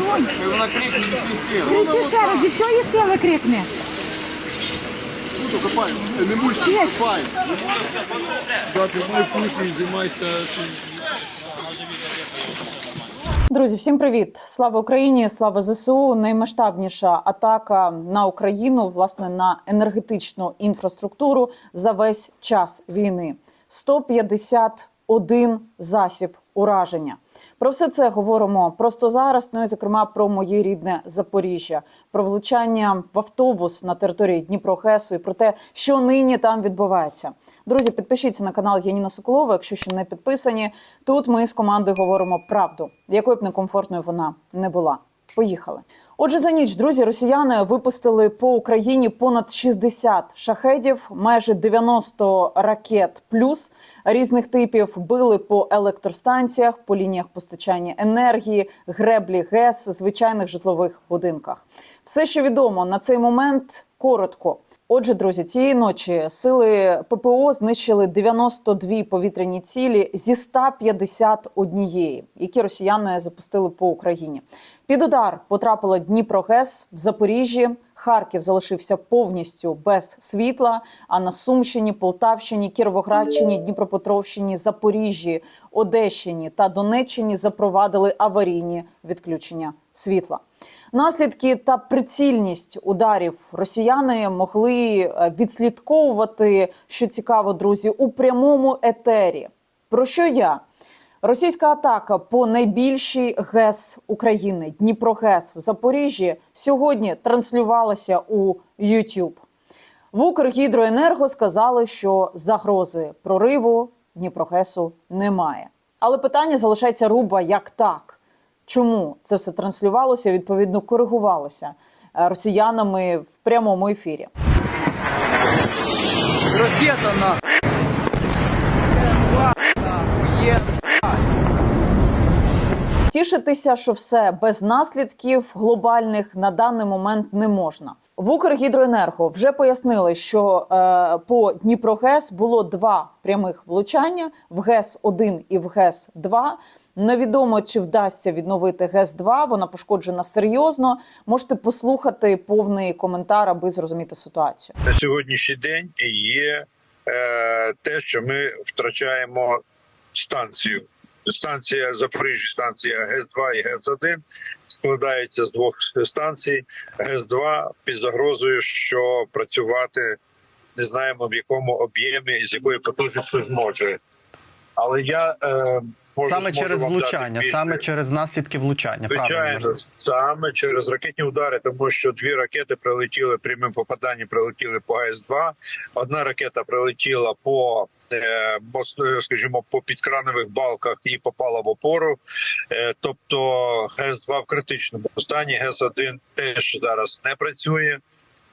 чую. Вона крикне зі всіх сил. Кричи ще раз, зі всієї сили крикни. Все, копай. Не мучте, копай. Да, тримай пульси і займайся цим. Друзі, всім привіт! Слава Україні! Слава ЗСУ! Наймасштабніша атака на Україну, власне, на енергетичну інфраструктуру за весь час війни. 151 засіб ураження. Про все це говоримо просто зараз. Ну і зокрема про моє рідне Запоріжжя, про влучання в автобус на території Дніпрогесу і про те, що нині там відбувається. Друзі, підпишіться на канал Яніна Соколова, якщо ще не підписані. Тут ми з командою говоримо правду, якою б некомфортною вона не була. Поїхали. Отже, за ніч, друзі, росіяни випустили по Україні понад 60 шахедів, майже 90 ракет плюс різних типів. Били по електростанціях, по лініях постачання енергії, греблі ГЕС, звичайних житлових будинках. Все, що відомо на цей момент, коротко. Отже, друзі, цієї ночі сили ППО знищили 92 повітряні цілі зі 151, які росіяни запустили по Україні. Під удар потрапила Дніпрогес в Запоріжжі. Харків залишився повністю без світла. А на Сумщині, Полтавщині, Кіровоградщині, Дніпропетровщині, Запоріжжі, Одещині та Донеччині запровадили аварійні відключення світла. Наслідки та прицільність ударів росіяни могли е, відслідковувати, що цікаво, друзі, у прямому етері. Про що я? Російська атака по найбільшій ГЕС України Дніпрогес в Запоріжжі сьогодні транслювалася у YouTube. В Укргідроенерго сказали, що загрози прориву Дніпрогесу немає. Але питання залишається руба як так. Чому це все транслювалося? Відповідно, коригувалося е, росіянами в прямому ефірі. Ракета на. Тішитися, що все без наслідків глобальних на даний момент не можна. В Укргідроенерго вже пояснили, що е, по Дніпрогес було два прямих влучання в ГЕС 1 і в ГЕС 2 Невідомо чи вдасться відновити ГЕС 2 Вона пошкоджена серйозно. Можете послухати повний коментар, аби зрозуміти ситуацію. на сьогоднішній день є е, те, що ми втрачаємо станцію. Станція Запоріжжя, станція ГЕС-2 і ГЕС-1 складається з двох станцій. ГЕС-2 під загрозою, що працювати не знаємо в якому об'ємі і з якою потужністю зможе. Але я е, можу Саме через влучання, саме через наслідки влучання. Правильно. Звичайно, саме через ракетні удари, тому що дві ракети прилетіли прямим попаданням, прилетіли по АЕС-2. Одна ракета прилетіла по е, скажімо, по підкранових балках і попала в опору. Е, Тобто ГЕС-2 в критичному стані, ГЕС-1 теж зараз не працює.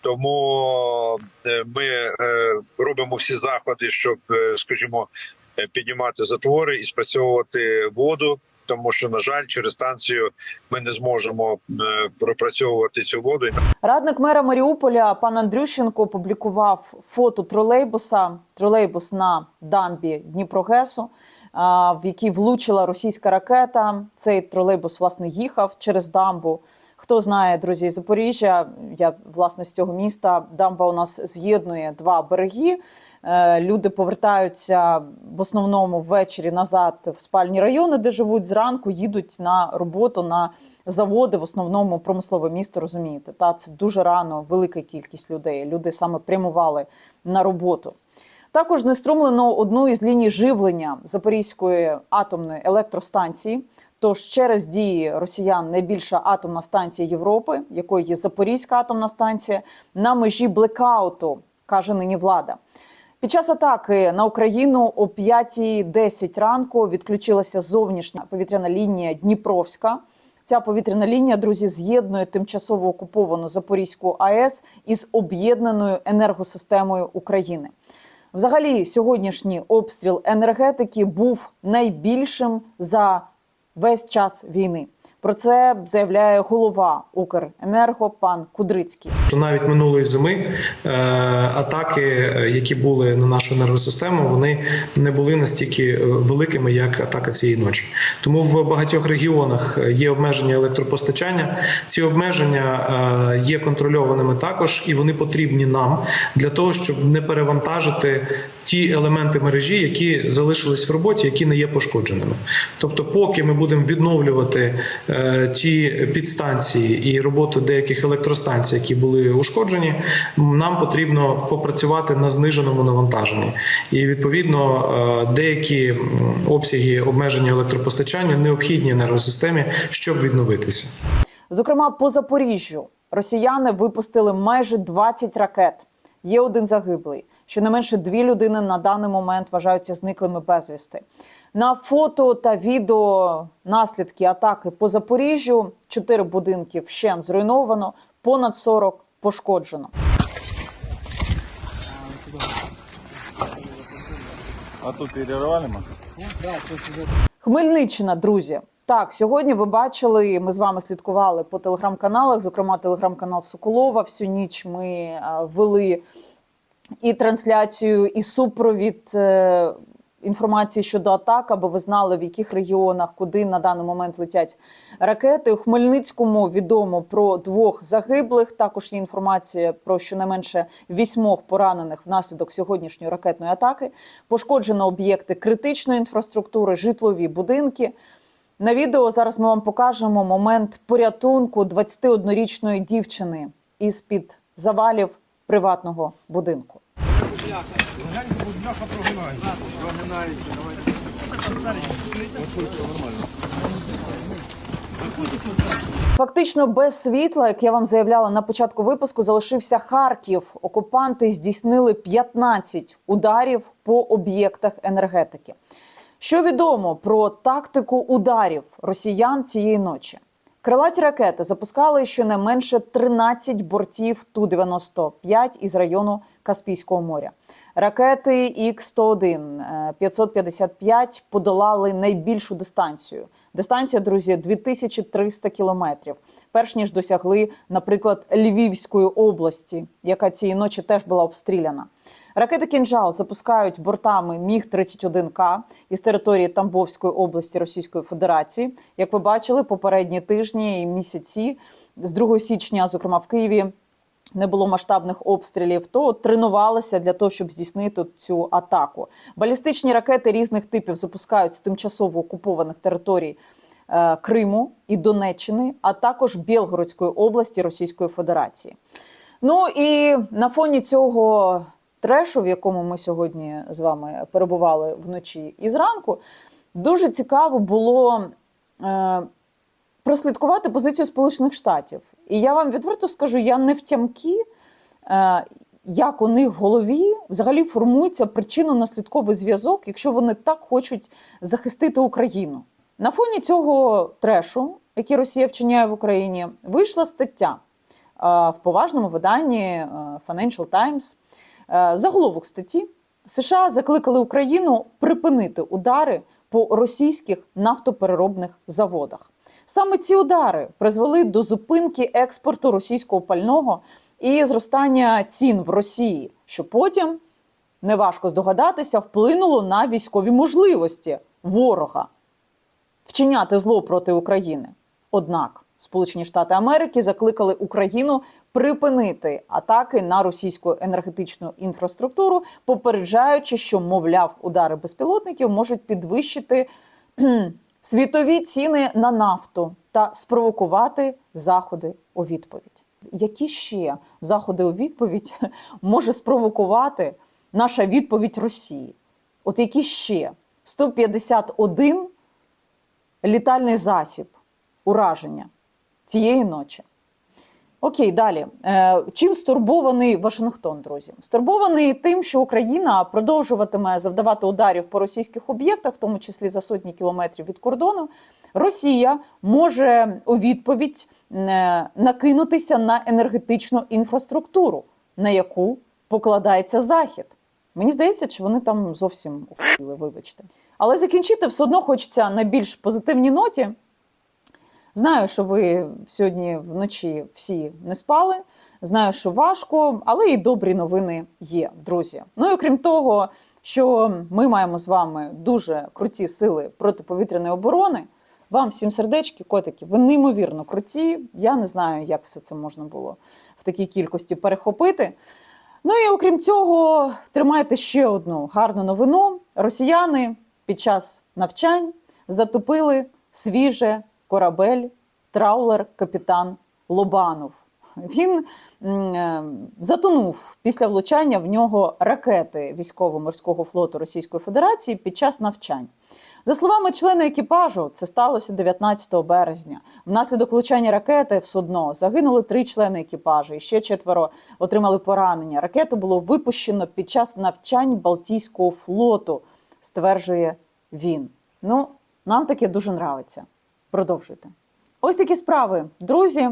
Тому е, ми робимо всі заходи, щоб, скажімо, піднімати затвори і спрацьовувати воду. Тому що, на жаль, через станцію ми не зможемо е, пропрацьовувати цю воду. Радник мера Маріуполя пан Андрющенко опублікував фото тролейбуса. Тролейбус на дамбі Дніпрогесу, а, в який влучила російська ракета. Цей тролейбус власне їхав через дамбу. Хто знає, друзі, Запоріжжя, я власне з цього міста. Дамба у нас з'єднує два береги. Е, Люди повертаються в основному ввечері назад в спальні райони, де живуть зранку, їдуть на роботу на заводи, в основному промислове місто. Розумієте, та це дуже рано, велика кількість людей. Люди саме прямували на роботу. Також знеструмлено одну із ліній живлення Запорізької атомної електростанції. Тож через дії росіян найбільша атомна станція Європи, якою є Запорізька атомна станція, на межі блекауту, каже нині влада. Під час атаки на Україну о 5.10 ранку відключилася зовнішня повітряна лінія Дніпровська. Ця повітряна лінія, друзі, з'єднує тимчасово окуповану Запорізьку АЕС із об'єднаною енергосистемою України. Взагалі, сьогоднішній обстріл енергетики був найбільшим за весь час війни. Про це заявляє голова Укренерго пан Кудрицький. То навіть минулої зими е, атаки, е, які були на нашу енергосистему, вони не були настільки е, великими, як атака цієї ночі. Тому в багатьох регіонах є обмеження електропостачання. Ці обмеження є контрольованими також, і вони потрібні нам для того, щоб не перевантажити ті елементи мережі, які залишились в роботі, які не є пошкодженими. Тобто, поки ми будемо відновлювати е, ті підстанції і роботу деяких електростанцій, які були ушкоджені, нам потрібно попрацювати на зниженому навантаженні. І відповідно е, деякі обсяги обмеження електропостачання необхідні енергосистемі, щоб відновитися. Зокрема, по Запоріжжю росіяни випустили майже 20 ракет. Є один загиблий. Щонайменше дві людини на даний момент вважаються зниклими безвісти. На фото та відео наслідки атаки по Запоріжжю. Чотири будинки вщен зруйновано, понад 40 пошкоджено. А тут перервали ми? Хмельниччина, друзі. Так, сьогодні ви бачили, ми з вами слідкували по телеграм-каналах, зокрема телеграм-канал Соколова. Всю ніч ми е, вели і трансляцію, і супровід е, інформації щодо атак, аби ви знали, в яких регіонах, куди на даний момент летять ракети. У Хмельницькому відомо про двох загиблих. Також є інформація про щонайменше вісьмох поранених внаслідок сьогоднішньої ракетної атаки. Пошкоджено об'єкти критичної інфраструктури, житлові будинки. На відео зараз ми вам покажемо момент порятунку 21-річної дівчини із під завалів приватного будинку. Фактично без світла, як я вам заявляла на початку випуску, залишився Харків. Окупанти здійснили 15 ударів по об'єктах енергетики. Що відомо про тактику ударів росіян цієї ночі? Крилаті ракети запускали щонайменше 13 бортів Ту-95 із району Каспійського моря. Ракети Х-101 е, 555 подолали найбільшу дистанцію. Дистанція, друзі, 2300 кілометрів. Перш ніж досягли, наприклад, Львівської області, яка цієї ночі теж була обстріляна. Ракети «Кінжал» запускають бортами Міг-31К із території Тамбовської області Російської Федерації. Як ви бачили, попередні тижні і місяці з 2 січня, зокрема в Києві, не було масштабних обстрілів, то тренувалися для того, щоб здійснити цю атаку. Балістичні ракети різних типів запускають з тимчасово окупованих територій е, Криму і Донеччини, а також Білгородської області Російської Федерації. Ну і на фоні цього трешу, в якому ми сьогодні з вами перебували вночі і зранку, дуже цікаво було е, прослідкувати позицію Сполучених Штатів. І я вам відверто скажу, я не втямки, е, як у них в голові взагалі формується причинно-наслідковий зв'язок, якщо вони так хочуть захистити Україну. На фоні цього трешу, який Росія вчиняє в Україні, вийшла стаття е, в поважному виданні е, Financial Times. Заголовок статті США закликали Україну припинити удари по російських нафтопереробних заводах. Саме ці удари призвели до зупинки експорту російського пального і зростання цін в Росії, що потім неважко здогадатися, вплинуло на військові можливості ворога вчиняти зло проти України. Однак Сполучені Штати Америки закликали Україну припинити атаки на російську енергетичну інфраструктуру, попереджаючи, що, мовляв, удари безпілотників можуть підвищити світові ціни на нафту та спровокувати заходи у відповідь. Які ще заходи у відповідь може спровокувати наша відповідь Росії? От які ще 151 літальний засіб ураження цієї ночі. Окей, далі. Е, чим стурбований Вашингтон, друзі? Стурбований тим, що Україна продовжуватиме завдавати ударів по російських об'єктах, в тому числі за сотні кілометрів від кордону. Росія може у відповідь е, накинутися на енергетичну інфраструктуру, на яку покладається захід. Мені здається, чи вони там зовсім ухили, вибачте. Але закінчити все одно хочеться на більш позитивній ноті. Знаю, що ви сьогодні вночі всі не спали. Знаю, що важко, але і добрі новини є, друзі. Ну і окрім того, що ми маємо з вами дуже круті сили протиповітряної оборони. Вам всім сердечки, котики, ви неймовірно круті. Я не знаю, як все це можна було в такій кількості перехопити. Ну і окрім цього, тримайте ще одну гарну новину. Росіяни під час навчань затопили свіже корабель траулер капітан Лобанов. Він е, затонув після влучання в нього ракети військово-морського флоту Російської Федерації під час навчань. За словами члена екіпажу, це сталося 19 березня. Внаслідок влучання ракети в судно загинули три члени екіпажу, і ще четверо отримали поранення. Ракету було випущено під час навчань Балтійського флоту, стверджує він. Ну, нам таке дуже нравиться. Продовжуйте. Ось такі справи, друзі.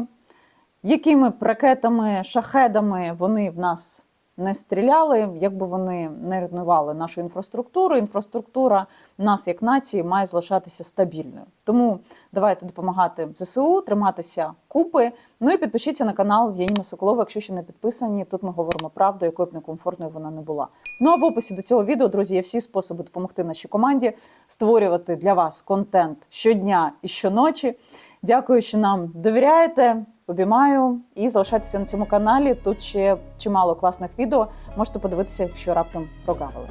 Якими ракетами, шахедами вони в нас не стріляли, якби вони не руйнували нашу інфраструктуру. Інфраструктура нас як нації має залишатися стабільною. Тому давайте допомагати ЗСУ, триматися купи. Ну і підпишіться на канал Яніна Соколова, якщо ще не підписані. Тут ми говоримо правду, якою б некомфортною вона не була. Ну а в описі до цього відео, друзі, є всі способи допомогти нашій команді створювати для вас контент щодня і щоночі. Дякую, що нам довіряєте. Обіймаю і залишайтеся на цьому каналі. Тут ще чимало класних відео. Можете подивитися, якщо раптом прогавили.